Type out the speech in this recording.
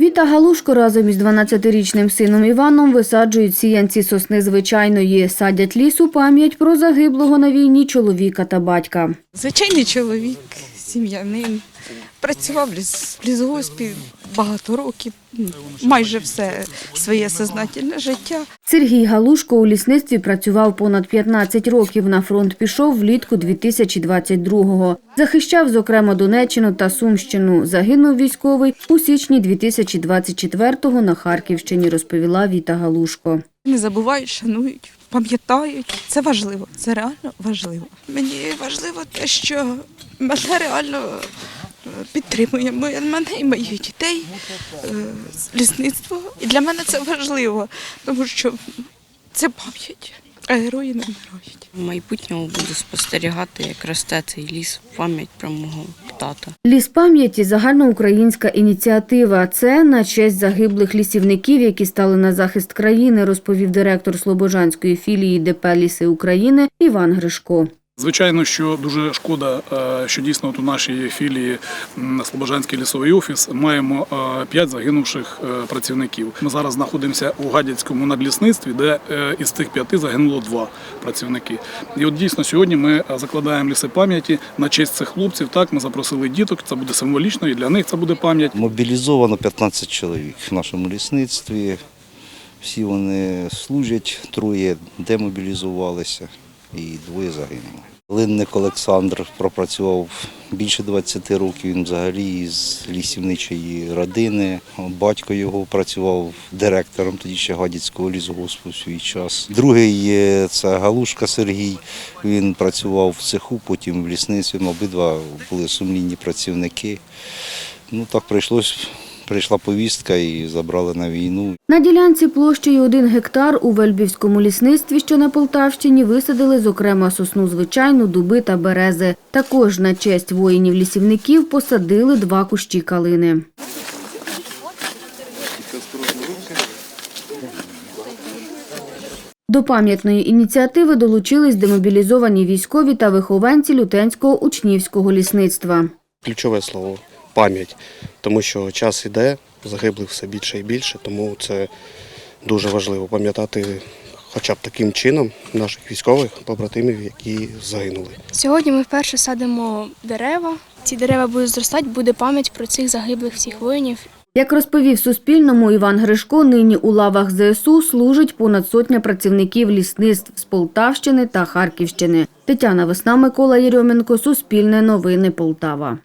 Віта Галушко разом із 12-річним сином Іваном висаджують сіянці сосни звичайної, садять ліс у пам'ять про загиблого на війні чоловіка та батька. Звичайний чоловік, сім'янин. Працював в ліс, в лісгоспі багато років, майже все своє сознательне життя. Сергій Галушко у лісництві працював понад 15 років. На фронт пішов влітку 2022-го. Захищав, зокрема, Донеччину та Сумщину. Загинув військовий у січні 2024-го на Харківщині, розповіла Віта Галушко. Не забувають, шанують, пам'ятають. Це важливо, це реально важливо. Мені важливо те, що мене реально е, підтримує мене і моїх дітей, е, лісництво. І для мене це важливо, тому що це пам'ять, а герої не вмирають. В майбутньому буду спостерігати, як росте цей ліс пам'ять про мого тата. Ліс пам'яті загальноукраїнська ініціатива. Це на честь загиблих лісівників, які стали на захист країни, розповів директор Слобожанської філії ДП Ліси України Іван Гришко. Звичайно, що дуже шкода, е, що дійсно от у нашій філії Слобожанський лісовий офіс маємо е, п'ять загинувших е, працівників. Ми зараз знаходимося у Гадяцькому надлісництві, де із тих п'яти загинуло два працівники. І от дійсно сьогодні ми закладаємо ліси пам'яті на честь цих хлопців. Так, ми запросили діток. Це буде символічно, і для них це буде пам'ять. Мобілізовано 15 чоловік в нашому лісництві. Всі вони служать, троє демобілізувалися і двоє загинули. Линник Олександр пропрацював більше 20 років. Він взагалі з лісівничої родини. Батько його працював директором тоді ще Гадяцького лісгоспу в свій час. Другий це Галушка Сергій. Він працював в цеху, потім в лісництві. Обидва були сумлінні працівники. Ну так прийшлось, прийшла повістка і забрали на війну. На ділянці площею 1 гектар у Вельбівському лісництві, що на Полтавщині, висадили, зокрема, сосну звичайну, дуби та берези. Також на честь воїнів-лісівників посадили два кущі калини. До пам'ятної ініціативи долучились демобілізовані військові та вихованці Лютенського учнівського лісництва. ключове слово пам'ять, тому що час іде, загиблих все більше і більше, тому це дуже важливо пам'ятати хоча б таким чином наших військових побратимів, які загинули. Сьогодні ми вперше садимо дерева. Ці дерева будуть зростати, буде пам'ять про цих загиблих всіх воїнів. Як розповів Суспільному Іван Гришко, нині у лавах ЗСУ служить понад сотня працівників лісництв з Полтавщини та Харківщини. Тетяна Весна, Микола Єрьоменко, Суспільне новини Полтава.